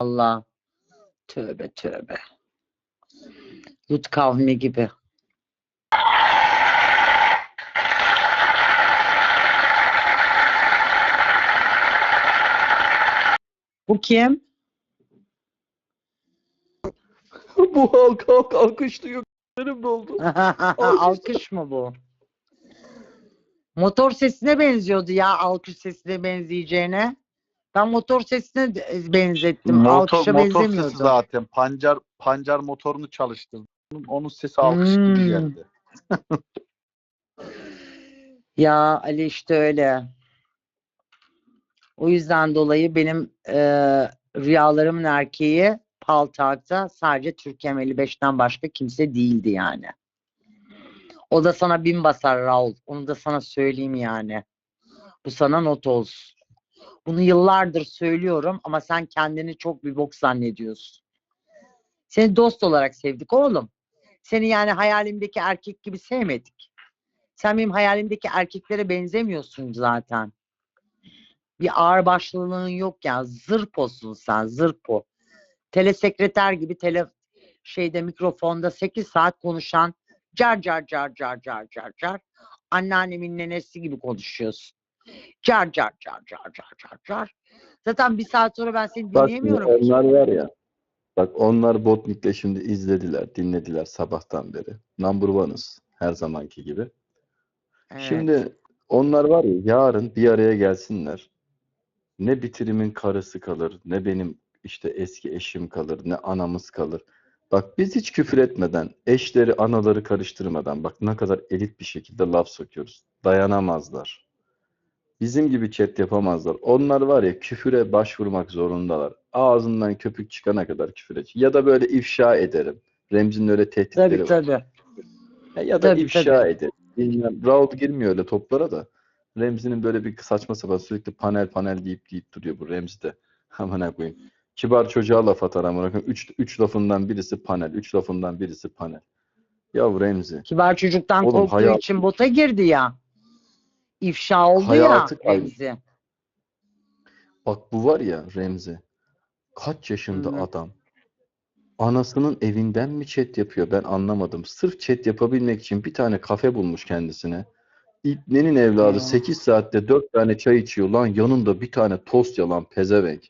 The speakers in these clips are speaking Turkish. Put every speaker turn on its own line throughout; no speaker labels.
Allah. Tövbe tövbe. Lut kavmi gibi. Bu kim?
Bu halk halk alkışlıyor. Benim doldu.
Alkış mı bu? Motor sesine benziyordu ya alkış sesine benzeyeceğine. Ben motor sesine de- benzettim.
Motor,
Alkışa
motor
benzemiyordu.
sesi zaten. Pancar pancar motorunu çalıştırdım. Onun sesi alkış gibi
Hmm.
geldi.
Ya Ali işte öyle. O yüzden dolayı benim e, rüyalarımın erkeği Paltak'ta sadece Türkiye 55'ten başka kimse değildi yani. O da sana bin basar Raul. Onu da sana söyleyeyim yani. Bu sana not olsun. Bunu yıllardır söylüyorum ama sen kendini çok bir bok zannediyorsun. Seni dost olarak sevdik oğlum. Seni yani hayalimdeki erkek gibi sevmedik. Sen benim hayalimdeki erkeklere benzemiyorsun zaten. Bir ağır başlılığın yok ya. Zırposun sen, zırpo. Telesekreter gibi tele şeyde mikrofonda 8 saat konuşan car car car car car car car anneannemin nenesi gibi konuşuyorsun. Car car car car car car car. Zaten bir saat sonra ben seni
Bak
dinleyemiyorum.
onlar var ya. Bak onlar Botnik'te şimdi izlediler, dinlediler sabahtan beri. Number one'ız her zamanki gibi.
Evet.
Şimdi onlar var ya yarın bir araya gelsinler. Ne bitirimin karısı kalır, ne benim işte eski eşim kalır, ne anamız kalır. Bak biz hiç küfür etmeden, eşleri, anaları karıştırmadan bak ne kadar elit bir şekilde laf sokuyoruz. Dayanamazlar. Bizim gibi chat yapamazlar. Onlar var ya küfüre başvurmak zorundalar. Ağzından köpük çıkana kadar küfür edecek. Ya da böyle ifşa ederim. Remzi'nin öyle tehditleri
tabii
var.
tabii.
Ya, ya da
Tabii,
ifşa
tabii.
eder. Bilmem. Girmiyor öyle toplara da. Remzi'nin böyle bir saçma sapan sürekli panel panel deyip deyip duruyor bu Remzi de. Aman koyayım. Kibar çocuğa laf atar amına koyayım. Üç, üç lafından birisi panel. Üç lafından birisi panel. Ya Remzi.
Kibar çocuktan
Oğlum,
korktuğu
hayatı-
için bota girdi ya. İfşa oldu
Hayatı
ya Remzi.
Bak bu var ya Remzi. Kaç yaşında
Hı hı.
adam. Anasının evinden mi chat yapıyor? Ben anlamadım. Sırf chat yapabilmek için bir tane kafe bulmuş kendisine. İbnenin evladı
Ya.
8 saatte 4 tane çay içiyor. Lan yanında bir tane tost yalan pezevenk.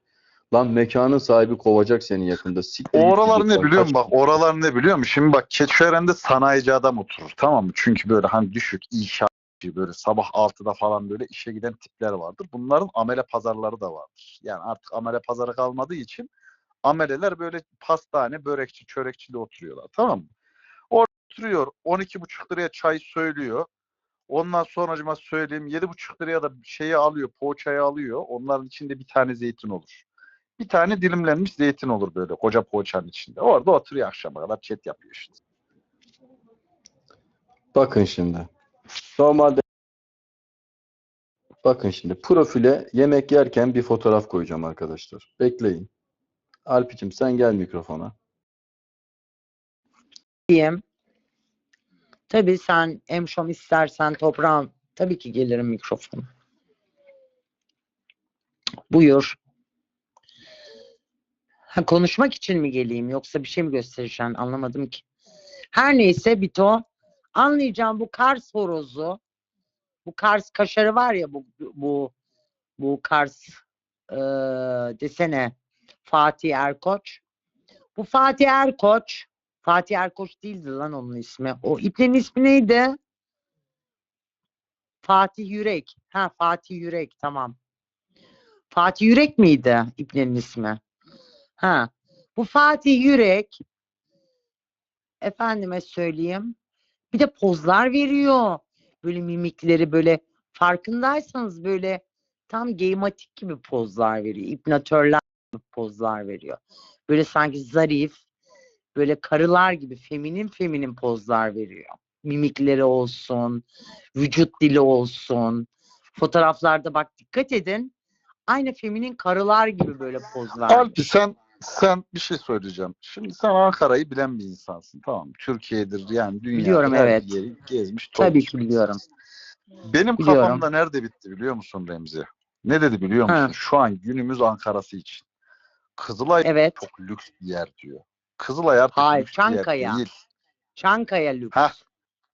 Lan mekanın sahibi kovacak seni yakında. Siktir git
Oralar ne
lan,
biliyor
kaç-
musun? Bak oralar ne biliyor musun? Şimdi bak Keçiören'de sanayici adam oturur tamam mı? Çünkü böyle hani düşük inşaatçı böyle sabah 6'da falan böyle işe giden tipler vardır. Bunların amele pazarları da vardır. Yani artık amele pazarı kalmadığı için ameleler böyle pastane, börekçi, çörekçi de oturuyorlar tamam mı? Orada oturuyor 12,5 liraya çay söylüyor. Ondan sonracıma söyleyeyim 7,5 liraya da şeyi alıyor, poğaçayı alıyor. Onların içinde bir tane zeytin olur. Bir tane dilimlenmiş zeytin olur böyle koca poğaçanın içinde. Orada oturuyor akşama kadar chat yapıyor işte.
Bakın şimdi. Normalde bakın şimdi profile yemek yerken bir fotoğraf koyacağım arkadaşlar. Bekleyin. Alpicim sen gel mikrofona.
diyeyim. Tabii sen emşom istersen toprağım. Tabii ki gelirim mikrofon. Buyur. Ha, konuşmak için mi geleyim yoksa bir şey mi göstereceksin anlamadım ki. Her neyse Bito anlayacağım bu Kars horozu bu Kars kaşarı var ya bu bu bu Kars eee, desene Fatih Erkoç. Bu Fatih Erkoç Fatih Erkoç değildi lan onun ismi. O iplerin ismi neydi? Fatih Yürek. Ha Fatih Yürek tamam. Fatih Yürek miydi iplerin ismi? Ha. Bu Fatih Yürek efendime söyleyeyim bir de pozlar veriyor. Böyle mimikleri böyle farkındaysanız böyle tam geymatik gibi pozlar veriyor. İpnatörler gibi pozlar veriyor. Böyle sanki zarif böyle karılar gibi feminin feminin pozlar veriyor. Mimikleri olsun, vücut dili olsun. Fotoğraflarda bak dikkat edin. Aynı feminin karılar gibi böyle poz vermiş.
Alpi sen sen bir şey söyleyeceğim. Şimdi sen Ankara'yı bilen bir insansın tamam? Türkiye'dir yani dünyada
Biliyorum,
her
evet.
yeri gezmiş.
Tabii ki biliyorum.
Benim
Biliyorum.
kafamda nerede bitti biliyor musun Remzi? Ne dedi biliyor musun?
Ha.
Şu an günümüz Ankara'sı için. Kızılay
Evet.
çok lüks bir yer diyor. Kızılay artık
Hayır,
lüks bir yer
Çankaya.
değil.
Çankaya lüks.
Heh,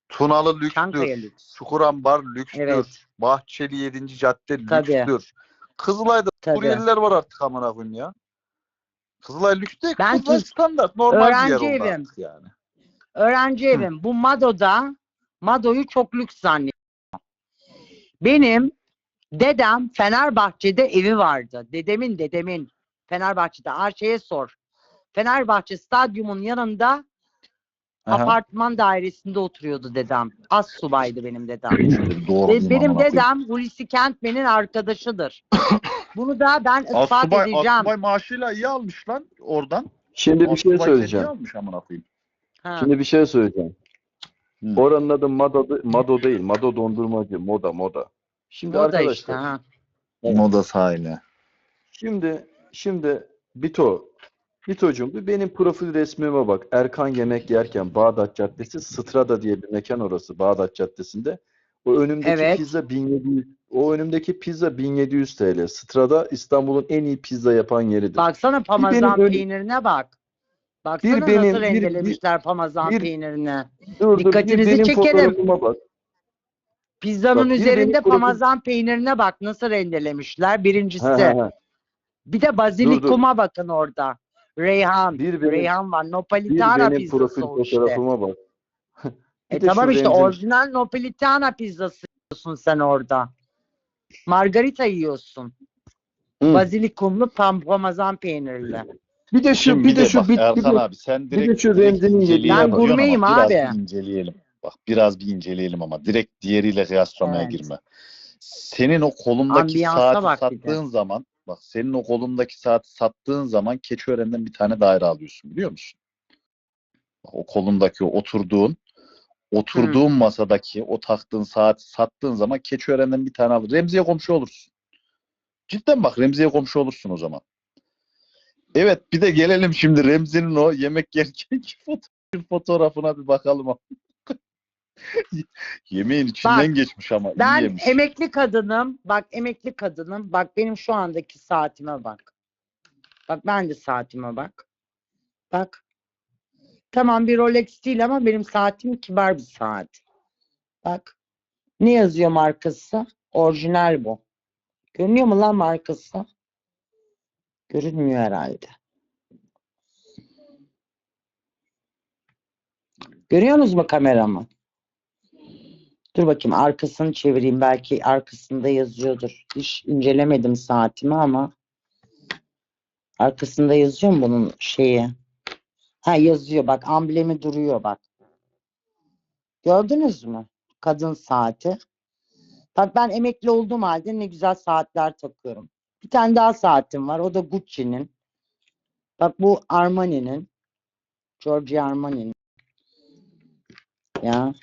Tunalı
Çankaya
lükstür.
lüks.
Çukurambar lükstür.
Evet.
Bahçeli 7. cadde
Tabii.
lükstür. Kızılay'da
Tabii.
Suriyeliler var artık amına koyayım ya. Kızılay lüks değil.
Ben
Kızılay
Tuz-
standart normal bir yer
Öğrenci evim.
yani.
Öğrenci evim. Bu Mado'da Mado'yu çok lüks zannediyor. Benim dedem Fenerbahçe'de evi vardı. Dedemin dedemin Fenerbahçe'de. Arşe'ye sor. Fenerbahçe stadyumun yanında
Aha.
apartman dairesinde oturuyordu dedem. Az subaydı benim dedem.
Doğru
Ve benim dedem Hulusi Kentmen'in arkadaşıdır. Bunu da ben ispat
Asubay,
edeceğim.
Asubay maaşıyla iyi almış lan oradan.
Şimdi bir şey
Asubay
söyleyeceğim.
almış amına koyayım.
Ha.
Şimdi bir şey söyleyeceğim.
Hı.
Oranın adı Mado, Mado değil. Mado dondurmacı. Moda moda. Şimdi
o da
arkadaşlar.
işte. Ha.
Moda sahili.
Şimdi şimdi Bito Bito'cum bir benim profil resmime bak. Erkan yemek yerken Bağdat Caddesi Strada diye bir mekan orası Bağdat Caddesi'nde. O önümdeki
Evet.
pizza 1700 o önümdeki pizza 1700 TL. Strada İstanbul'un en iyi pizza yapan yeridir.
Baksana
benim öyle-
peynirine bak. Baksana
Bir
nasıl
benim- bir-
rendelemişler
bir-
peynirine.
Dur, dur, bir
dikkatinizi
benim
çekerim.
bak.
Pizzanın
Bak, bir
üzerinde
benim
Pamazan peynirine bak nasıl rendelemişler. Birincisi.
He, he.
Bir de bazilikuma bakın orada. Reyhan.
Bir benim-
Reyhan var.
Bir
Napolitana
benim
pizzası
profil
işte.
fotoğrafıma bak.
E
de
tamam işte
rengin-
orijinal Napolitana pizzası yiyorsun sen orada. Margarita yiyorsun.
Hı.
Bazilikumlu pam Pamazan peynirli.
Bir de şu
Şimdi
bir de şu
bak
bir, bir
Erkan
de-
abi sen
bir de
direkt,
şu
direkt inceleyelim
yediğine
Ben gurmeyim
biraz
abi.
bir inceleyelim. Bak biraz bir inceleyelim ama direkt diğeriyle kıyaslamaya
Evet.
girme. Senin o kolundaki
Ambiyansa
saati
bak bir de.
sattığın zaman bak senin o kolundaki saati sattığın zaman Keçiören'den bir tane daire alıyorsun biliyor musun? Bak, o kolundaki o oturduğun oturduğun masadaki o taktığın saati sattığın zaman Keçiören'den bir tane alır. Remziye komşu olursun. Cidden bak Remziye komşu olursun o zaman. Evet bir de gelelim şimdi Remzi'nin o yemek yerkenki foto- fotoğrafına bir bakalım. Yemeğin içinden geçmiş ama iyi
Ben
yemiş.
emekli kadınım. Bak emekli kadınım. Bak benim şu andaki saatime bak. Bak ben de saatime bak. Bak. Tamam bir Rolex değil ama benim saatim kibar bir saat. Bak. Ne yazıyor markası? Orijinal bu. Görünüyor mu lan markası? Görünmüyor herhalde. Görüyorsunuz mu kameramı? Dur bakayım arkasını çevireyim. Belki arkasında yazıyordur. Hiç incelemedim saatimi ama arkasında yazıyor mu bunun şeyi? Ha yazıyor bak amblemi duruyor bak. Gördünüz mü? Kadın saati. Bak ben emekli olduğum halde ne güzel saatler takıyorum. Bir tane daha saatim var. O da Gucci'nin. Bak bu Armani'nin. Giorgio Armani'nin. Ya.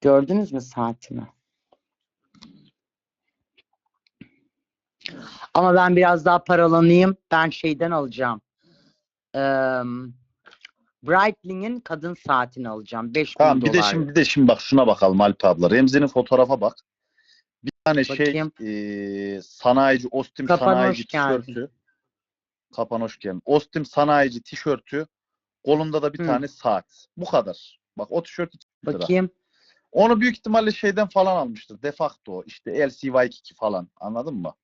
Gördünüz mü saatimi? Ama ben biraz daha paralanayım. Ben şeyden alacağım. Eee Breitling'in kadın saatini alacağım. 5000
Tamam bir de
dolar.
şimdi bir de şimdi bak şuna bakalım Alp abla. Remzi'nin fotoğrafa bak. Bir tane
Bakayım.
şey e, sanayici Ostim
Kapan
sanayici
hoş geldin.
tişörtü. Kapan hoş geldin. Ostim sanayici tişörtü. Kolunda da bir
Hı.
tane saat. Bu kadar. Bak o tişört 2 lira.
Bakayım.
Onu büyük ihtimalle şeyden falan almıştır. Defacto işte LCY2 falan. Anladın mı?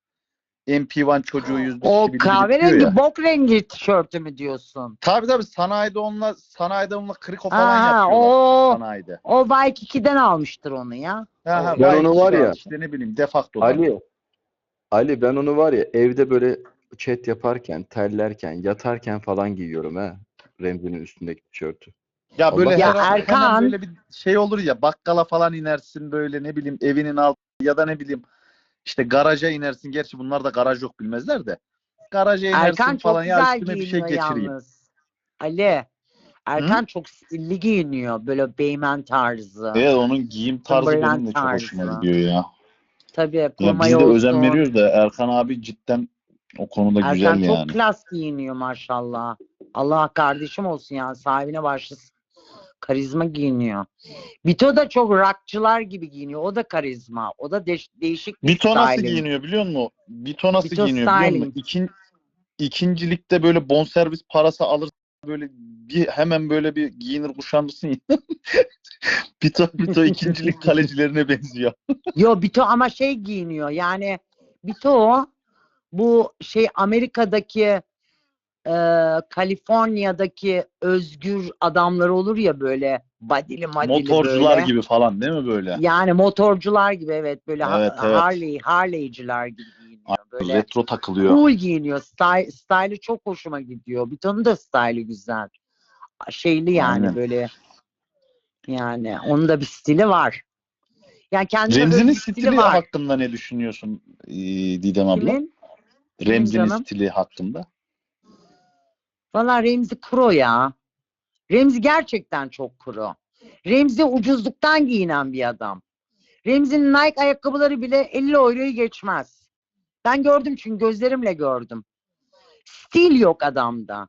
MP1 çocuğu yüzde
O kahverengi
ya.
bok rengi tişörtü mü diyorsun?
Tabii tabii sanayide onunla sanayide onunla kriko falan
Ha,
yapıyorlar.
o
Sanayide.
o Bike 2'den almıştır onu ya.
Ha, ha,
Ben onu var ya-
işte ne bileyim defakto.
Ali Ali ben onu var ya evde böyle chat yaparken, terlerken, yatarken falan giyiyorum ha. Remzi'nin üstündeki tişörtü.
Ya böyle
Ya
her
Erkan-
böyle bir şey olur ya bakkala falan inersin böyle ne bileyim evinin altı ya da ne bileyim işte garaja inersin. Gerçi bunlar da garaj yok bilmezler de. Garaja inersin
Erkan çok
falan ya
güzel
üstüme bir şey
giyiniyor
geçireyim.
yalnız. Ali. Erkan çok stilli giyiniyor. Böyle beymen tarzı.
Evet onun giyim tarzı
Timberland
benim de çok hoşuma
tarzı.
gidiyor ya.
Tabii
Ya biz de
olsun.
özen veriyoruz da Erkan abi cidden o konuda
Erkan
güzel
çok
yani.
klas giyiniyor maşallah. Allah kardeşim olsun yani sahibine başlasın. Karizma giyiniyor. Bito da çok rockçılar gibi giyiniyor. O da karizma. O da değiş- değişik bir
Bito nasıl
styling.
giyiniyor biliyor musun? Bito nasıl
Bito
giyiniyor biliyor musun? İkin, ikincilikte böyle bonservis parası alır böyle bir hemen böyle bir giyinir kuşanırsın. Bito Bito ikincilik kalecilerine benziyor.
Yo Bito ama şey giyiniyor yani Bito bu şey Amerika'daki e, Kaliforniya'daki özgür adamlar olur ya böyle badili madili
Motorcular
böyle.
gibi falan değil mi böyle?
Yani motorcular gibi evet böyle ha-
Evet, evet.
Harley Harley'ciler gibi giyiniyor böyle.
Retro takılıyor.
Cool giyiniyor. Style, style'ı çok hoşuma gidiyor. Bito'nun da style'ı güzel. Şeyli yani
Aynen.
böyle yani onun da bir stili var. Yani kendine
Remzi'nin
bir stili,
stili
var.
hakkında ne düşünüyorsun Didem abla?
Kimin?
Remzi'nin stili hakkında.
Valla Remzi kuru ya. Remzi gerçekten çok kuru. Remzi ucuzluktan giyinen bir adam. Remzi'nin Nike ayakkabıları bile 50 euroyu geçmez. Ben gördüm çünkü gözlerimle gördüm. Stil yok adamda.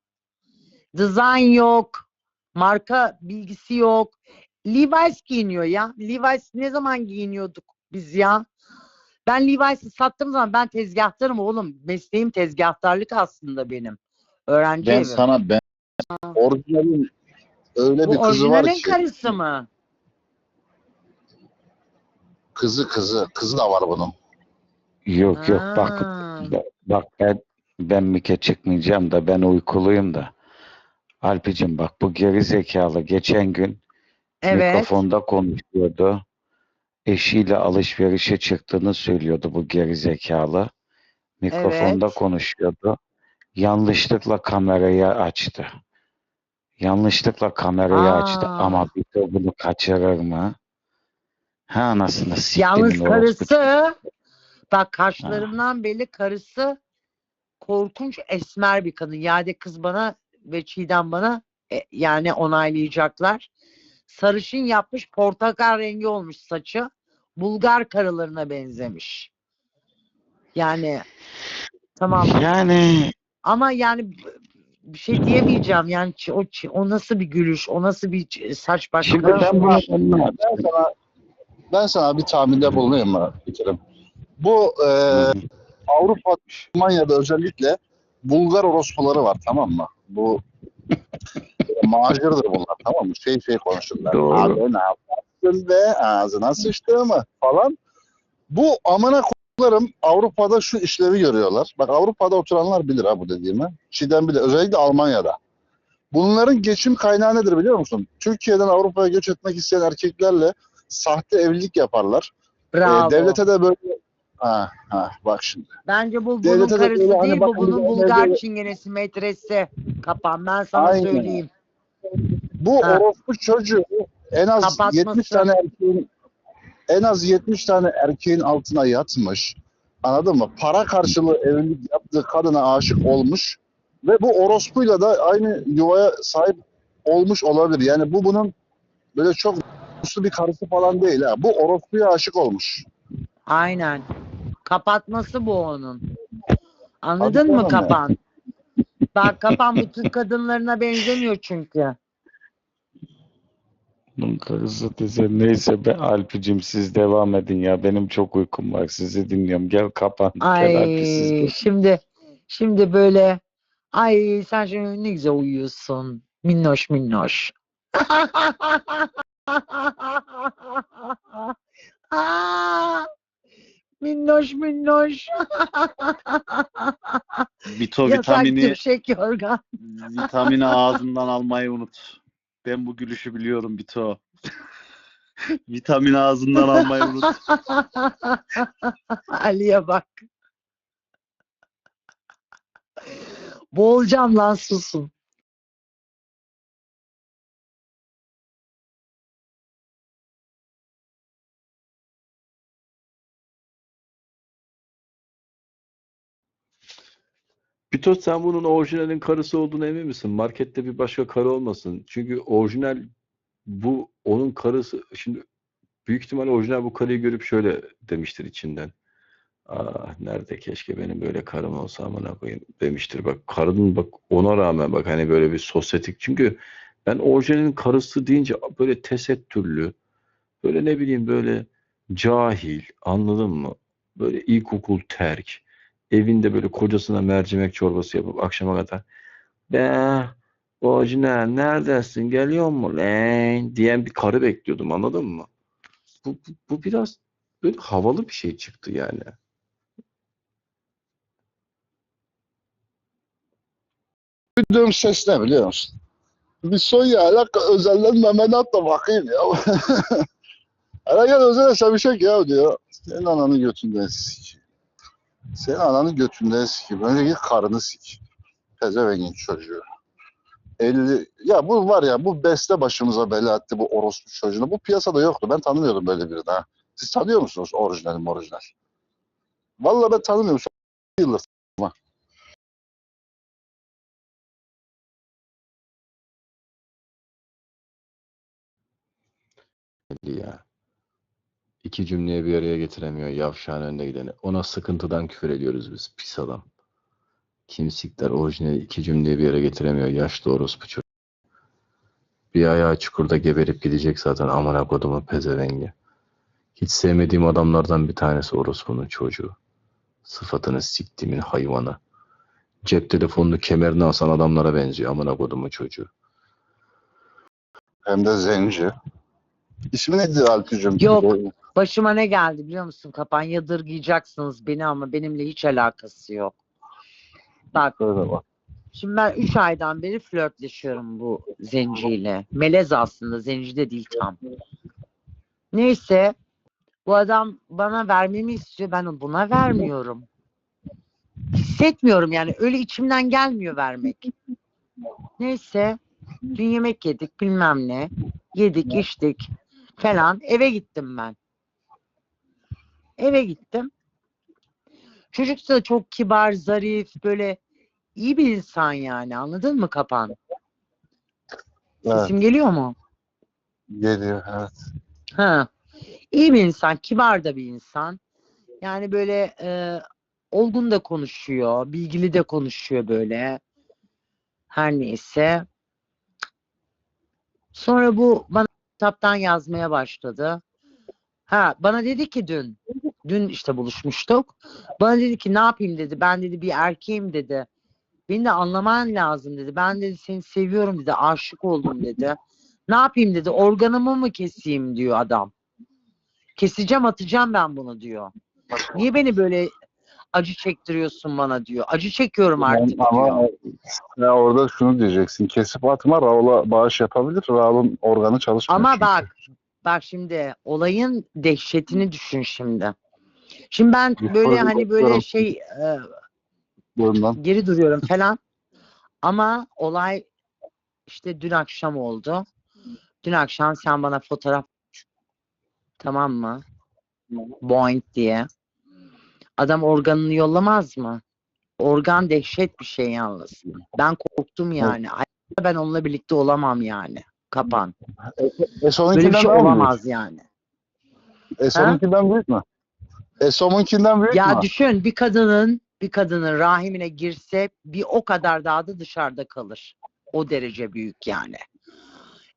Design yok. Marka bilgisi yok. Levi's giyiniyor ya. Levi's ne zaman giyiniyorduk biz ya? Ben Levi's'i sattığım zaman ben tezgahtarım oğlum. Mesleğim tezgahtarlık aslında benim. Öğrenci
Ben
evim.
sana ben orijinalin öyle bir
Bu
kızı var
orijinalin
ki
karısı mı?
kızı kızı kızı da var bunun.
Yok yok bak
Ha.
bak ben ben mike çıkmayacağım da ben uykuluyum da. Alpicim bak bu geri zekalı geçen gün
Evet.
mikrofonda konuşuyordu. Eşiyle alışverişe çıktığını söylüyordu bu geri zekalı. Mikrofonda
Evet.
konuşuyordu. Yanlışlıkla kamerayı açtı. Yanlışlıkla kamerayı açtı
Aa.
ama bir de bunu kaçırır mı? Ha anasını siktimin
Yalnız
orospu
karısı bak kaşlarından belli karısı korkunç esmer bir kadın. Yani kız bana ve Çiğdem bana e, yani onaylayacaklar. Sarışın yapmış portakal rengi olmuş saçı. Bulgar karılarına benzemiş. Yani tamam
Yani
ama yani bir şey diyemeyeceğim. Yani o, o nasıl bir gülüş, o nasıl bir saç baş
şimdi ben.
Ben sana ben sana bir tahminde bulunayım mı Bikerim? Bu e, Avrupa, Almanya'da özellikle Bulgar orospuları var tamam mı? Bu macirdir bunlar tamam mı? Şey şey konuşurlar.
Doğru.
Abi ne yaptın be ağzına sıçtı mı falan. Bu amına koylarım Avrupa'da şu işlevi görüyorlar. Bak Avrupa'da oturanlar bilir ha bu dediğimi. Çiğdem bilir. Özellikle Almanya'da. Bunların geçim kaynağı nedir biliyor musun? Türkiye'den Avrupa'ya göç etmek isteyen erkeklerle sahte evlilik yaparlar. Ee,
Bravo.
devlete de böyle ha, ha, bak şimdi.
Bence bu bunun
Devlete de
karısı
böyle hani
değil bu
bakın
bunun
de
Bulgar
böyle-
çingenesi metresi. Kapan ben sana
Aynen.
söyleyeyim.
Bu
Ha.
orospu çocuğu en az
Kapatması.
70 tane erkeğin en az 70 tane erkeğin altına yatmış. Anladın mı? Para karşılığı evlilik yaptığı kadına aşık olmuş ve bu orospuyla da aynı yuvaya sahip olmuş olabilir. Yani bu bunun böyle çok uslu bir karısı falan değil ha. Bu orospuya aşık olmuş.
Aynen. Kapatması bu onun. Anladın
Tabii
mı kapan? Bak kapan bütün kadınlarına benzemiyor çünkü.
Bunun karısı dese neyse be Alpicim siz devam edin ya benim çok uykum var sizi dinliyorum gel kapan gel Alpi siz
Ay
de.
şimdi şimdi böyle ay sen şimdi ne güzel uyuyorsun. Minnoş minnoş. Aa, minnoş minnoş.
Bito
Yasak
vitamini
gevşek yorgan.
vitamini ağzından almayı unut. Ben bu gülüşü biliyorum Bito. vitamini ağzından almayı unut.
Ali'ye bak. Boğulacağım lan susun.
Pitot sen bunun orijinalin karısı olduğuna emin misin? Markette bir başka karı olmasın. Çünkü orijinal bu onun karısı. Şimdi büyük ihtimalle orijinal bu karıyı görüp şöyle demiştir içinden. Ah nerede keşke benim böyle karım olsa amına koyayım demiştir. Bak karının bak ona rağmen bak hani böyle bir sosyetik. Çünkü ben orijinalin karısı deyince böyle tesettürlü böyle ne bileyim böyle cahil anladın mı? Böyle ilkokul terk evinde böyle kocasına mercimek çorbası yapıp akşama kadar be orijinal neredesin geliyor mu lan diyen bir karı bekliyordum anladın mı? Bu, bu, bu biraz böyle havalı bir şey çıktı yani.
Duyduğum ses ne biliyor musun? Bir Sonya alaka özelden memeni at da bakayım ya. Gel özel sevişek ya diyor. Senin ananı götünden sik. Senin ananı götünden sik. Önce git karını sik. Pezevengin çocuğu. 50 ya bu var ya bu beste başımıza bela etti bu orospu çocuğunu. Bu piyasada yoktu. Ben tanımıyordum böyle birini ha. Siz tanıyor musunuz orijinal orijinal? Vallahi ben tanımıyorum. Yıldır
ya. İki cümleye bir araya getiremiyor yavşağın önüne gideni. Ona sıkıntıdan küfür ediyoruz biz. Pis adam. Kimsikler orijinali iki cümleyi bir araya getiremiyor. Yaşlı orospu çocuk. Bir ayağı çukurda geberip gidecek zaten amına kodumun pezevengi. Hiç sevmediğim adamlardan bir tanesi orospunun çocuğu. Sıfatını siktimin hayvanı. Cep telefonunu kemerine asan adamlara benziyor amına kodumun çocuğu.
hem de zenci. İsmi neydi Alpıcığım?
Yok. Başıma ne geldi biliyor musun Kapan? Yadırgayacaksınız beni ama benimle hiç alakası yok. Bak
bak.
şimdi ben 3 aydan beri flörtleşiyorum bu zenciyle. Melez aslında zenci de değil tam. Neyse bu adam bana vermemi istiyor ben buna vermiyorum. Hissetmiyorum yani öyle içimden gelmiyor vermek. Neyse dün yemek yedik bilmem ne. Yedik içtik falan eve gittim ben. Eve gittim. Çocuk da çok kibar, zarif, böyle iyi bir insan yani. Anladın mı Kapan?
Evet,
Sesim geliyor mu?
geliyor evet.
Ha. İyi bir insan, kibar da bir insan. Yani böyle e, olgun da konuşuyor, bilgili de konuşuyor böyle. Her neyse. Sonra bu bana kitaptan yazmaya başladı. Ha, bana dedi ki dün, dün işte buluşmuştuk. Bana dedi ki ne yapayım dedi. Ben dedi bir erkeğim dedi. Beni de anlaman lazım dedi. Ben dedi seni seviyorum dedi. Aşık oldum dedi. Ne yapayım dedi. Organımı mı keseyim diyor adam. Keseceğim atacağım ben bunu diyor. Niye beni böyle acı çektiriyorsun bana diyor. Acı çekiyorum artık
Yani ama
diyor.
ya orada şunu diyeceksin. Kesip atma Raul'a bağış yapabilir. Raul'un organı çalışmıyor.
Ama
çünkü.
bak bak şimdi olayın dehşetini düşün şimdi. Şimdi ben böyle hani böyle şey e, geri duruyorum falan. Ama olay işte dün akşam oldu. Dün akşam sen bana fotoğraf tamam mı? Boing diye. Adam organını yollamaz mı? Organ dehşet bir şey yalnız. Ben korktum yani. Hayatta ben onunla birlikte olamam yani. Kapan.
E
Böyle
sonunkinden
bir şey olamaz yani.
büyük? E sonunkinden büyük mü? E sonunkinden büyük
Ya
mü?
düşün bir kadının bir kadının rahimine girse bir o kadar daha da dışarıda kalır. O derece büyük yani.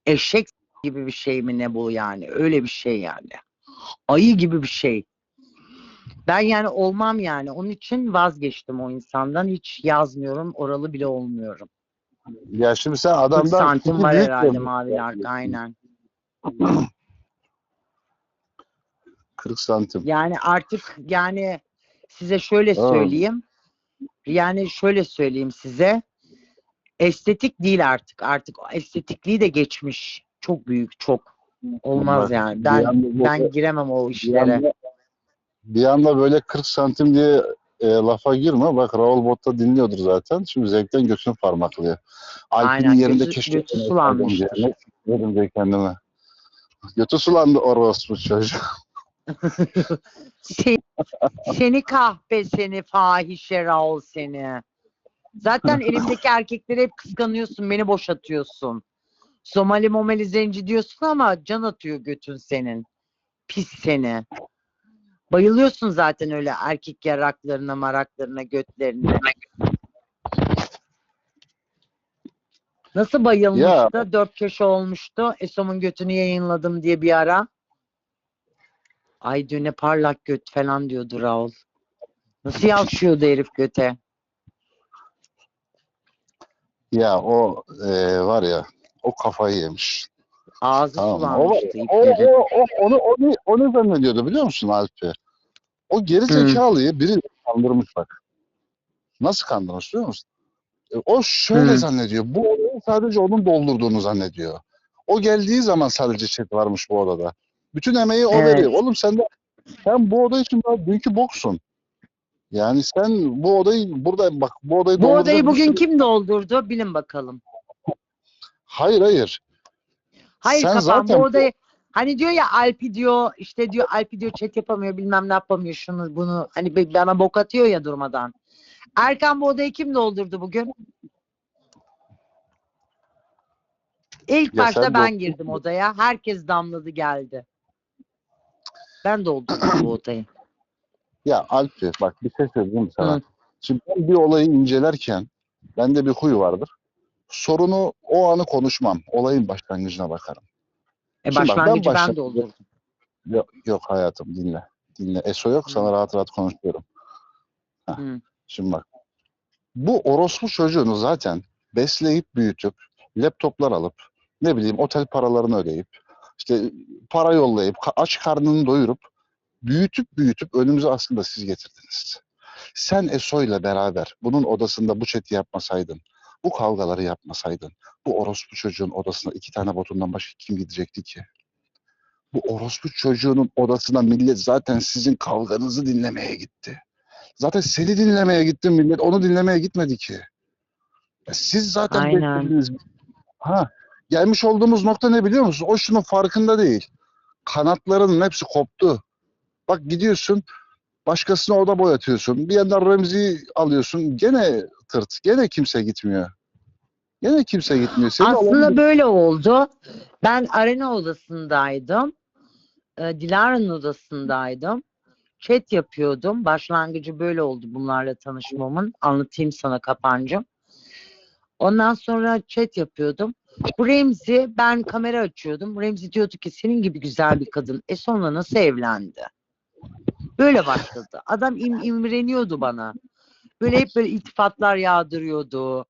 Eşek gibi bir şey mi ne bu yani? Öyle bir şey yani. Ayı gibi bir şey. Ben yani olmam yani. Onun için vazgeçtim o insandan. Hiç yazmıyorum. Oralı bile olmuyorum.
Ya şimdi sen
40
adamdan
santim var herhalde mavi arka aynen.
40 santim.
Yani artık yani size şöyle
Tamam.
söyleyeyim. Yani şöyle söyleyeyim size. Estetik değil artık. Artık estetikliği de geçmiş. Çok büyük, çok. Olmaz
Bak,
yani. Ben
anda
ben
böyle-
giremem o
bir
işlere.
anda, bir anda böyle 40 santim diye e, lafa girme. Bak Raul Bot'ta dinliyordur zaten. Şimdi zevkten götünü parmaklıyor. Alp'in
Aynen,
yerinde
gözü-
keşke
götü sulanmıştır.
Verim de kendime. Götü sulandı orospu çocuğu.
Seni, seni kahpe seni fahişe Raul seni. Zaten elimdeki erkekleri hep kıskanıyorsun. Beni boşatıyorsun. Somali momali zenci diyorsun ama can atıyor götün senin. Pis seni. Bayılıyorsun zaten öyle erkek yaraklarına, maraklarına, götlerine. Nasıl bayılmıştı? Dört köşe olmuştu. Esom'un götünü yayınladım diye bir ara. Ay dün ne parlak göt falan diyordu Raul. Nasıl yavşıyordu herif göte?
Ya o e, var ya o kafayı yemiş.
Ağzı
Tamam. O,
sulanmıştı
o, o, o, onu, onu, onu zannediyordu biliyor musun Alp'i? O geri zekalıyı biri kandırmış bak. Nasıl kandırmış biliyor musun? E, O şöyle
Hı.
zannediyor. Bu odayı sadece onun doldurduğunu zannediyor. O geldiği zaman sadece chat varmış bu odada. Bütün emeği o
Evet.
veriyor. Oğlum sen de sen bu oda için daha dünkü boksun. Yani sen bu odayı burada bak bu odayı
Bu odayı bugün
sürü-
kim doldurdu? Bilin bakalım.
Hayır hayır.
Hayır
Sen
kafam
zaten-
bu odayı hani diyor ya Alpi diyor işte diyor Alpi diyor chat yapamıyor bilmem ne yapamıyor şunu bunu hani bana bok atıyor ya durmadan. Erkan bu odayı kim doldurdu bugün? İlk
Ya
başta ben girdim odaya. Herkes damladı geldi. Ben doldurdum bu odayı.
Ya Alp'i bak bir şey söyleyeyim sana.
Hı.
Şimdi ben bir olayı incelerken bende bir huy vardır. Sorunu o anı konuşmam. Olayın başlangıcına bakarım.
E
Şimdi bak, ben
başlangıcı ben,
başladım.
doldurdum.
Yok, yok hayatım dinle. Dinle. ESO yok sana rahat rahat konuşuyorum. Heh,
Hı.
Şimdi bak. Bu orospu çocuğunu zaten besleyip büyütüp laptoplar alıp ne bileyim otel paralarını ödeyip işte para yollayıp aç karnını doyurup büyütüp büyütüp önümüze aslında siz getirdiniz. Sen ESO ile beraber bunun odasında bu chat'i yapmasaydın, bu kavgaları yapmasaydın, bu orospu çocuğun odasına iki tane botundan başka kim gidecekti ki? Bu orospu çocuğunun odasına millet zaten sizin kavganızı dinlemeye gitti. Zaten seni dinlemeye gitti millet, onu dinlemeye gitmedi ki. Ya siz zaten
Aynen.
beklediniz. Ha, gelmiş olduğumuz nokta ne biliyor musun? O şunun farkında değil. Kanatlarının hepsi koptu. Bak gidiyorsun, başkasına oda boyatıyorsun. Bir yandan Remzi'yi alıyorsun. Gene tırt, gene kimse gitmiyor. Gene kimse gitmiyor. Senin
Aslında
alanın-
böyle oldu. Ben arena odasındaydım. Ee, Dilara'nın odasındaydım. Chat yapıyordum. Başlangıcı böyle oldu bunlarla tanışmamın. Anlatayım sana kapancım. Ondan sonra chat yapıyordum. Bu Remzi ben kamera açıyordum. Remzi diyordu ki senin gibi güzel bir kadın. E sonra nasıl evlendi? Böyle başladı. Adam im imreniyordu bana. Böyle hep böyle iltifatlar yağdırıyordu.